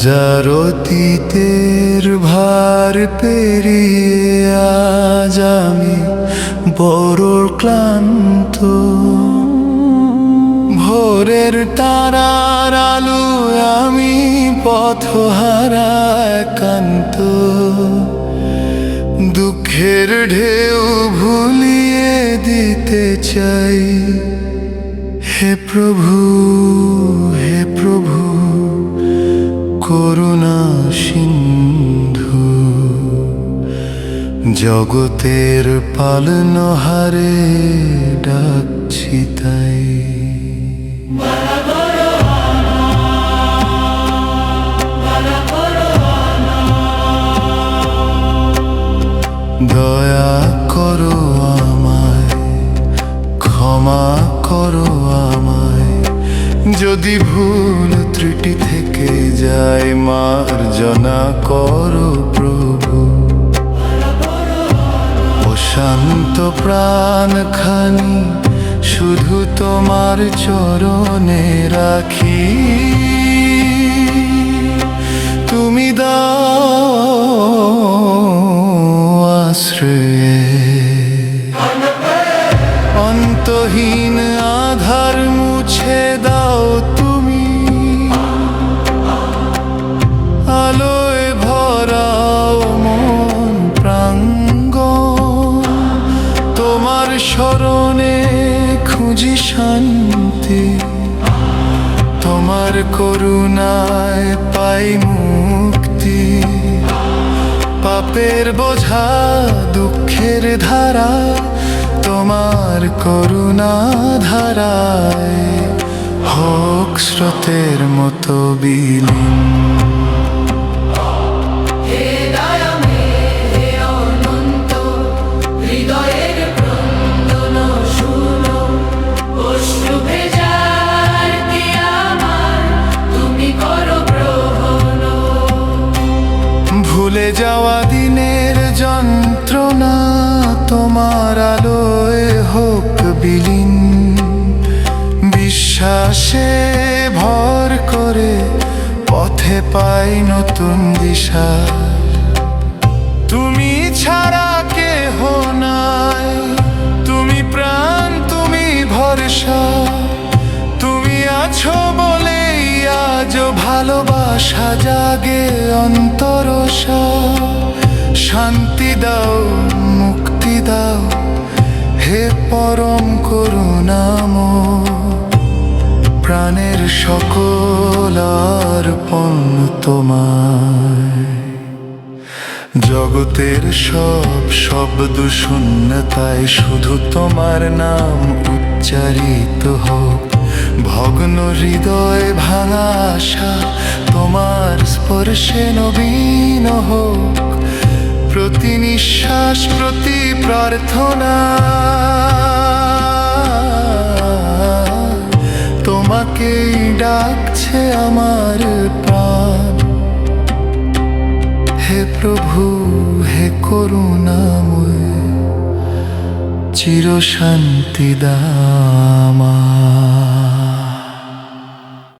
হাজার অতীতের ভার পেরিয়ে আজ আমি বড় ক্লান্ত। ভোরের তারার আলো আমি পথহারা একান্ত। দুঃখের ঢেউ ভুলিয়ে দিতে চাই। হে প্রভু জগতের পালনহারে ডাকছি তাই। দয়া করো আমায়, ক্ষমা করো আমায়। যদি ভুল ত্রুটি থেকে যায়, মার্জনা করো প্রভু। প্রাণ খানি শুধু তোমার চরণে রাখি। তুমি দাও শান্তি। তোমার করুণায় পাই মুক্তি। পাপের বোঝা, দুঃখের ধারা, তোমার করুণা ধারায়। হোক স্রোতের মতো বিলীন। তোমার আলোয় হোক বিলীন। বিশ্বাসে ভর করে পথে পাই নতুন দিশা। তুমি ছাড়া কেহ নাই। তুমি প্রাণ, তুমি ভরসা। তুমি আছো বলেই আজ ভালোবাসা জাগে অন্তরসা। শান্তি দাও দাও, হে পরম করুণাম প্রাণের সকল জগতের সব শব্দ শূন্যতায় শুধু তোমার নাম উচ্চারিত হোক। ভগ্ন হৃদয় ভাঙা আশা তোমার স্পর্শে নবীন হোক। প্রতি নিঃশ্বাস, প্রতি প্রার্থনা। তোমাকেই ডাকছে আমার প্রাণ। হে প্রভু হে করুণাময় চির শান্তি দামা